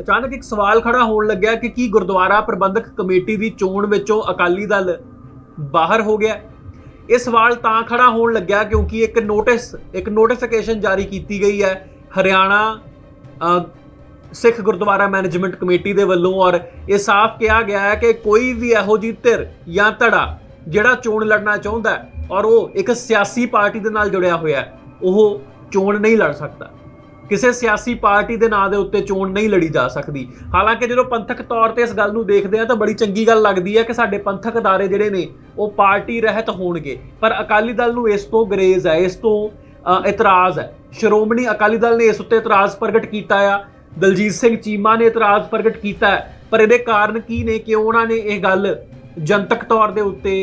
ਅਚਾਨਕ ਇੱਕ ਸਵਾਲ ਖੜਾ ਹੋਣ ਲੱਗਿਆ ਕਿ ਕੀ ਗੁਰਦੁਆਰਾ ਪ੍ਰਬੰਧਕ ਕਮੇਟੀ ਦੀ ਚੋਣ ਵਿੱਚੋਂ ਅਕਾਲੀ ਦਲ ਬਾਹਰ ਹੋ ਗਿਆ ਇਹ ਸਵਾਲ ਤਾਂ ਖੜਾ ਹੋਣ ਲੱਗਿਆ ਕਿਉਂਕਿ ਇੱਕ ਨੋਟਿਸ ਇੱਕ ਨੋਟੀਫਿਕੇਸ਼ਨ ਜਾਰੀ ਕੀਤੀ ਗਈ ਹੈ ਹਰਿਆਣਾ ਸਿੱਖ ਗੁਰਦੁਆਰਾ ਮੈਨੇਜਮੈਂਟ ਕਮੇਟੀ ਦੇ ਵੱਲੋਂ ਔਰ ਇਹ ਸਾਫ਼ ਕਿਹਾ ਗਿਆ ਹੈ ਕਿ ਕੋਈ ਵੀ ਇਹੋ ਜੀ ਧਿਰ ਜਾਂ ਧੜਾ ਜਿਹੜਾ ਚੋਣ ਲੜਨਾ ਚਾਹੁੰਦਾ ਔਰ ਉਹ ਇੱਕ ਸਿਆਸੀ ਪਾਰਟੀ ਦੇ ਨਾਲ ਜੁੜਿਆ ਹੋਇਆ ਹੈ ਉਹ ਚੋਣ ਨਹੀਂ ਲੜ ਸਕਦਾ ਕਿਸੇ ਸਿਆਸੀ ਪਾਰਟੀ ਦੇ ਨਾਂ ਦੇ ਉੱਤੇ ਚੋਣ ਨਹੀਂ ਲੜੀ ਜਾ ਸਕਦੀ ਹਾਲਾਂਕਿ ਜਦੋਂ ਪੰਥਕ ਤੌਰ ਤੇ ਇਸ ਗੱਲ ਨੂੰ ਦੇਖਦੇ ਆ ਤਾਂ ਬੜੀ ਚੰਗੀ ਗੱਲ ਲੱਗਦੀ ਹੈ ਕਿ ਸਾਡੇ ਪੰਥਕ ਅਦਾਰੇ ਜਿਹੜੇ ਨੇ ਉਹ ਪਾਰਟੀ ਰਹਿਤ ਹੋਣਗੇ ਪਰ ਅਕਾਲੀ ਦਲ ਨੂੰ ਇਸ ਤੋਂ ਗਰੇਜ਼ ਹੈ ਇਸ ਤੋਂ ਇਤਰਾਜ਼ ਹੈ ਸ਼੍ਰੋਮਣੀ ਅਕਾਲੀ ਦਲ ਨੇ ਇਸ ਉੱਤੇ ਇਤਰਾਜ਼ ਪ੍ਰਗਟ ਕੀਤਾ ਆ ਦਲਜੀਤ ਸਿੰਘ ਚੀਮਾ ਨੇ ਇਤਰਾਜ਼ ਪ੍ਰਗਟ ਕੀਤਾ ਪਰ ਇਹਦੇ ਕਾਰਨ ਕੀ ਨੇ ਕਿ ਉਹਨਾਂ ਨੇ ਇਹ ਗੱਲ ਜਨਤਕ ਤੌਰ ਦੇ ਉੱਤੇ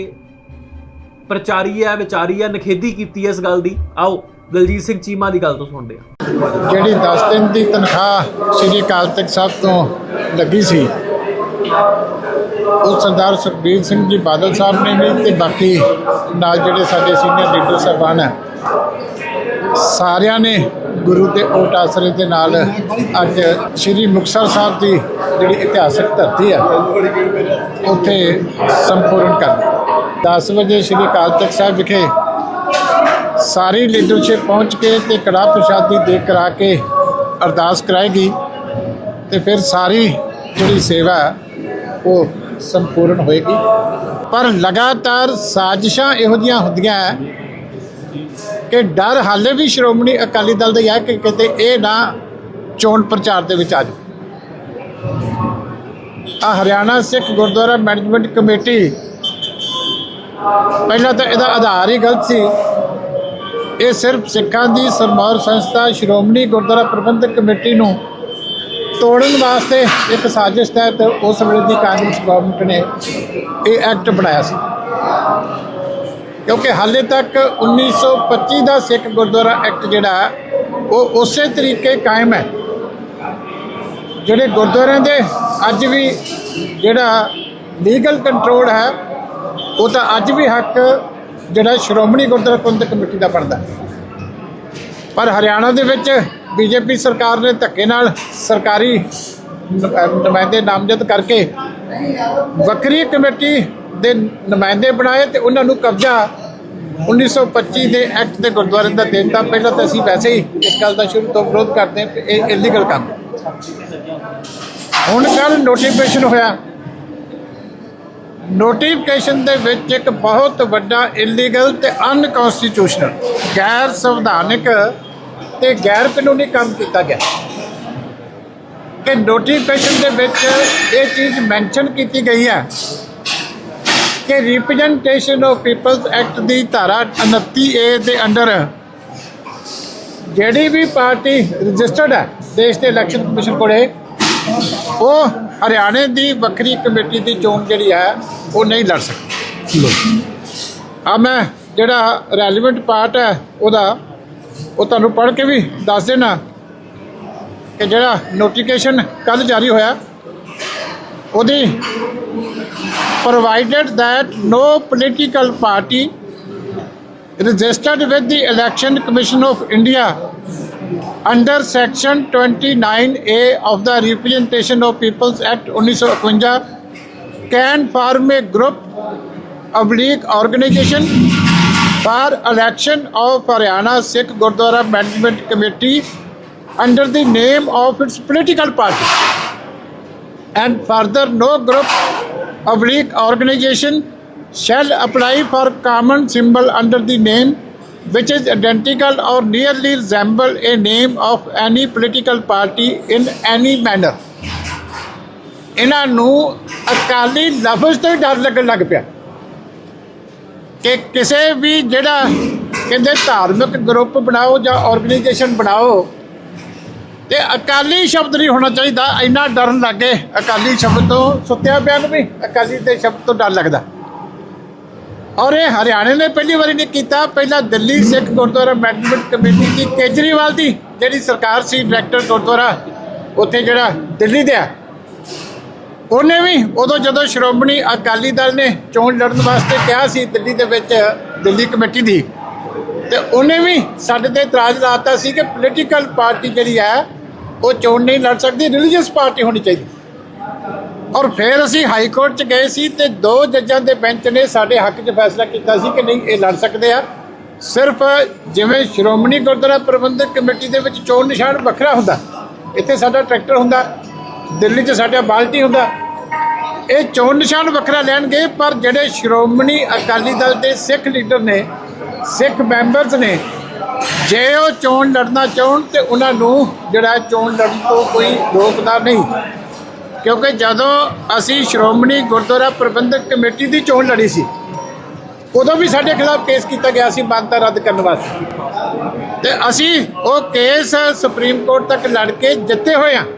ਪ੍ਰਚਾਰੀ ਹੈ ਵਿਚਾਰੀ ਹੈ ਨਖੇਦੀ ਕੀਤੀ ਇਸ ਗੱਲ ਦੀ ਆਓ ਦਲਜੀਤ ਸਿੰਘ ਚੀਮਾ ਦੀ ਗੱਲ ਤੋਂ ਸੁਣਦੇ ਆ ਜਿਹੜੀ 10 ਦਿਨ ਦੀ ਤਨਖਾਹ ਸ੍ਰੀ ਅਕਾਲ ਸਾਹਿਬ ਤੋਂ ਲੱਗੀ ਸੀ ਉਹ ਸਰਦਾਰ ਸੁਖਬੀਰ ਸਿੰਘ ਜੀ ਬਾਦਲ ਸਾਹਿਬ ਨੇ ਵੀ ਤੇ ਬਾਕੀ ਨਾਲ ਜਿਹੜੇ ਸਾਡੇ ਸੀਨੀਅਰ ਲੀਡਰ ਸਰਬਾਨ ਹੈ ਸਾਰਿਆਂ ਨੇ ਗੁਰੂ ਦੇ ਓਟ ਆਸਰੇ ਦੇ ਨਾਲ ਅੱਜ ਸ੍ਰੀ ਮੁਕਸਰ ਸਾਹਿਬ ਦੀ ਜਿਹੜੀ ਇਤਿਹਾਸਕ ਧਰਤੀ ਹੈ ਉੱਥੇ ਸੰਪੂਰਨ ਕਰ 10 ਵਜੇ ਸ੍ਰੀ ਅਕਾਲ ਸਾਹਿਬ ਵਿਖੇ ਸਾਰੀ ਲੀਡਰਸ਼ਿਪ ਪਹੁੰਚ ਕੇ ਤੇ ਕੜਾ ਪ੍ਰਸ਼ਾਦੀ ਦੇ ਕਰਾ ਕੇ ਅਰਦਾਸ ਕਰਾਏਗੀ ਤੇ ਫਿਰ ਸਾਰੀ ਜਿਹੜੀ ਸੇਵਾ ਉਹ ਸੰਪੂਰਨ ਹੋਏਗੀ ਪਰ ਲਗਾਤਾਰ ਸਾਜ਼ਿਸ਼ਾਂ ਇਹੋ ਜੀਆਂ ਹੁੰਦੀਆਂ ਕਿ ਡਰ ਹਾਲੇ ਵੀ ਸ਼੍ਰੋਮਣੀ ਅਕਾਲੀ ਦਲ ਦਾ ਹੈ ਕਿ ਕਿਤੇ ਇਹ ਨਾ ਚੋਣ ਪ੍ਰਚਾਰ ਦੇ ਵਿੱਚ ਆ ਜਾ ਆ ਹਰਿਆਣਾ ਸਿੱਖ ਗੁਰਦੁਆਰਾ ਮੈਨੇਜਮੈਂਟ ਕਮੇਟੀ ਪਹਿਲਾਂ ਤਾਂ ਇਹਦਾ ਆਧਾਰ ਹੀ ਗਲਤ ਸੀ ਇਹ ਸਿਰਫ ਸਿੱਖਾਂ ਦੀ ਸਰਮਾਰ ਸੰਸਥਾ ਸ਼੍ਰੋਮਣੀ ਗੁਰਦੁਆਰਾ ਪ੍ਰਬੰਧਕ ਕਮੇਟੀ ਨੂੰ ਤੋੜਨ ਵਾਸਤੇ ਇੱਕ ਸਾਜ਼ਿਸ਼ ਤਹਿਤ ਉਸ ਵੇਲੇ ਦੀ ਕਾਂਗਰਸ ਗਵਰਨਮੈਂਟ ਨੇ ਇਹ ਐਕਟ ਬਣਾਇਆ ਸੀ ਕਿਉਂਕਿ ਹਾਲੇ ਤੱਕ 1925 ਦਾ ਸਿੱਖ ਗੁਰਦੁਆਰਾ ਐਕਟ ਜਿਹੜਾ ਉਹ ਉਸੇ ਤਰੀਕੇ ਕਾਇਮ ਹੈ ਜਿਹੜੇ ਗੁਰਦੁਆਰਿਆਂ ਦੇ ਅੱਜ ਵੀ ਜਿਹੜਾ ਲੀਗਲ ਕੰਟਰੋਲ ਹੈ ਉਹ ਤਾਂ ਅੱਜ ਵੀ ਹੱਕ ਜਿਹੜਾ ਸ਼੍ਰੋਮਣੀ ਗੁਰਦੁਆਰਾ ਪ੍ਰਬੰਧਕ ਕਮੇਟੀ ਦਾ ਬਣਦਾ ਪਰ ਹਰਿਆਣਾ ਦੇ ਵਿੱਚ ਬੀਜੇਪੀ ਸਰਕਾਰ ਨੇ ਧੱਕੇ ਨਾਲ ਸਰਕਾਰੀ ਨੁਮਾਇੰਦੇ ਨਾਮਜ਼ਦ ਕਰਕੇ ਵੱਖਰੀ ਕਮੇਟੀ ਦੇ ਨੁਮਾਇੰਦੇ ਬਣਾਏ ਤੇ ਉਹਨਾਂ ਨੂੰ ਕਬਜ਼ਾ 1925 ਦੇ ਐਕਟ ਦੇ ਗੁਰਦੁਆਰੇ ਦਾ ਦੇਤਾ ਪਹਿਲਾਂ ਤਾਂ ਅਸੀਂ ਵੈਸੇ ਹੀ ਇਸ ਗੱਲ ਦਾ ਸ਼ੁਰੂ ਤੋਂ ਵਿਰੋਧ ਕਰਦੇ ਹਾਂ ਇਹ ਇਲੀਗਲ ਕੰਮ ਹੁਣ ਕੱਲ ਨੋਟੀਫਿਕੇਸ਼ਨ ਹੋਇਆ ਨੋਟੀਫਿਕੇਸ਼ਨ ਦੇ ਵਿੱਚ ਇੱਕ ਬਹੁਤ ਵੱਡਾ ਇਲੀਗਲ ਤੇ ਅਨਕਨਸਟੀਟਿਊਸ਼ਨਲ ਗੈਰ ਸੰਵਿਧਾਨਿਕ ਤੇ ਗੈਰ ਕਾਨੂੰਨੀ ਕੰਮ ਕੀਤਾ ਗਿਆ ਕਿ ਨੋਟੀਫਿਕੇਸ਼ਨ ਦੇ ਵਿੱਚ ਇਹ ਚੀਜ਼ ਮੈਂਸ਼ਨ ਕੀਤੀ ਗਈ ਹੈ ਕਿ ਰਿਪਰੈਜ਼ੈਂਟੇਸ਼ਨ ਆਫ ਪੀਪਲਸ ਐਕਟ ਦੀ ਧਾਰਾ 29A ਦੇ ਅੰਡਰ ਜਿਹੜੀ ਵੀ ਪਾਰਟੀ ਰਜਿਸਟਰਡ ਹੈ ਦੇਸ਼ ਦੇ ਇਲੈਕਸ਼ਨ ਕਮਿਸ਼ਨ ਕੋਲੇ ਉਹ ਹਰਿਆਣੇ ਦੀ ਵੱਖਰੀ ਕਮੇਟੀ ਦੀ ਚੋਣ ਜਿਹੜੀ ਹੈ ਉਹ ਨਹੀਂ ਲੜ ਸਕਦੀ ਆ ਮੈਂ ਜਿਹੜਾ ਰੈਲੇਵੈਂਟ ਪਾਰਟ ਹੈ ਉਹਦਾ ਉਹ ਤੁਹਾਨੂੰ ਪੜ੍ਹ ਕੇ ਵੀ ਦੱਸ ਦੇਣਾ ਕਿ ਜਿਹੜਾ ਨੋਟੀਫਿਕੇਸ਼ਨ ਕੱਲ ਜਾਰੀ ਹੋਇਆ ਉਹਦੀ provided that no political party registered with the election commission of India Under Section 29A of the Representation of Peoples Act 1951, can form a group / organization for election of Haryana Sikh Gurdwara Management Committee under the name of its political party, and further no group / organization shall apply for common symbol under the name which is identical or nearly resemble a name of any political party in any manner ਇਹਨਾਂ ਨੂੰ ਅਕਾਲੀ ਲਫ਼ਜ਼ ਤੋਂ ਡਰ ਲੱਗਣ ਲੱਗ ਪਿਆ ਕਿ ਕਿਸੇ ਵੀ ਜਿਹੜਾ ਕਹਿੰਦੇ ਧਾਰਮਿਕ ਗਰੁੱਪ ਬਣਾਓ ਜਾਂ ਆਰਗੇਨਾਈਜੇਸ਼ਨ ਬਣਾਓ ਤੇ ਅਕਾਲੀ ਸ਼ਬਦ ਨਹੀਂ ਹੋਣਾ ਚਾਹੀਦਾ ਇੰਨਾ ਡਰਨ ਲੱਗੇ ਅਕਾਲੀ ਸ਼ਬਦ ਤੋਂ ਸੁੱਤਿਆ ਪਿਆ ਨੂੰ ਵੀ ਅਕਾਲੀ ਦੇ ਸ਼ਬਦ ਤੋਂ ਡਰ ਲੱਗਦਾ ਔਰ ਇਹ ਹਰਿਆਣੇ ਨੇ ਪਹਿਲੀ ਵਾਰੀ ਨਹੀਂ ਕੀਤਾ ਪਹਿਲਾਂ ਦਿੱਲੀ ਸਿੱਖ ਗੁਰਦੁਆਰਾ ਮੈਨੇਜਮੈਂਟ ਕਮੇਟੀ ਦੀ ਕੇਜਰੀਵਾਲ ਦੀ ਜਿਹੜੀ ਸਰਕਾਰ ਸੀ ਡਾਇਰੈਕਟਰ ਗੁਰਦੁਆਰਾ ਉੱਥੇ ਜਿਹੜਾ ਦਿੱਲੀ ਦੇ ਆ ਉਹਨੇ ਵੀ ਉਦੋਂ ਜਦੋਂ ਸ਼੍ਰੋਮਣੀ ਅਕਾਲੀ ਦਲ ਨੇ ਚੋਣ ਲੜਨ ਵਾਸਤੇ ਕਿਹਾ ਸੀ ਦਿੱਲੀ ਦੇ ਵਿੱਚ ਦਿੱਲੀ ਕਮੇਟੀ ਦੀ ਤੇ ਉਹਨੇ ਵੀ ਸਾਡੇ ਤੇ ਇਤਰਾਜ਼ ਲਾਤਾ ਸੀ ਕਿ ਪੋਲੀਟੀਕਲ ਪਾਰਟੀ ਜਿਹੜੀ ਹੈ ਉਹ ਚੋਣ ਨਹੀਂ ਲੜ ਸਕਦੀ ਰਿਲੀਜੀਅਸ ਪਾਰਟੀ ਹੋਣੀ ਚਾਹੀਦੀ ਔਰ ਫਿਰ ਅਸੀਂ ਹਾਈ ਕੋਰਟ 'ਚ ਗਏ ਸੀ ਤੇ ਦੋ ਜੱਜਾਂ ਦੇ ਬੈਂਚ ਨੇ ਸਾਡੇ ਹੱਕ 'ਚ ਫੈਸਲਾ ਕੀਤਾ ਸੀ ਕਿ ਨਹੀਂ ਇਹ ਲੜ ਸਕਦੇ ਆ ਸਿਰਫ ਜਿਵੇਂ ਸ਼੍ਰੋਮਣੀ ਗੁਰਦੁਆਰਾ ਪ੍ਰਬੰਧਕ ਕਮੇਟੀ ਦੇ ਵਿੱਚ ਚੋਣ ਨਿਸ਼ਾਨ ਵੱਖਰਾ ਹੁੰਦਾ ਇੱਥੇ ਸਾਡਾ ਟਰੈਕਟਰ ਹੁੰਦਾ ਦਿੱਲੀ 'ਚ ਸਾਡਾ ਬਾਲਟੀ ਹੁੰਦਾ ਇਹ ਚੋਣ ਨਿਸ਼ਾਨ ਵੱਖਰਾ ਲੈਣਗੇ ਪਰ ਜਿਹੜੇ ਸ਼੍ਰੋਮਣੀ ਅਕਾਲੀ ਦਲ ਦੇ ਸਿੱਖ ਲੀਡਰ ਨੇ ਸਿੱਖ ਮੈਂਬਰਸ ਨੇ ਜੇ ਉਹ ਚੋਣ ਲੜਨਾ ਚਾਹਣ ਤੇ ਉਹਨਾਂ ਨੂੰ ਜਿਹੜਾ ਚੋਣ ਲੜਨ ਤੋਂ ਕੋਈ ਰੋਕਦਾ ਨਹੀਂ ਕਿਉਂਕਿ ਜਦੋਂ ਅਸੀਂ ਸ਼੍ਰੋਮਣੀ ਗੁਰਦੁਆਰਾ ਪ੍ਰਬੰਧਕ ਕਮੇਟੀ ਦੀ ਚੋਣ ਲੜੀ ਸੀ ਉਦੋਂ ਵੀ ਸਾਡੇ ਖਿਲਾਫ ਕੇਸ ਕੀਤਾ ਗਿਆ ਸੀ ਮੰਗਤਾ ਰੱਦ ਕਰਨ ਵਾਸਤੇ ਤੇ ਅਸੀਂ ਉਹ ਕੇਸ ਸੁਪਰੀਮ ਕੋਰਟ ਤੱਕ ਲੜ ਕੇ ਜਿੱਤੇ ਹੋਏ ਆ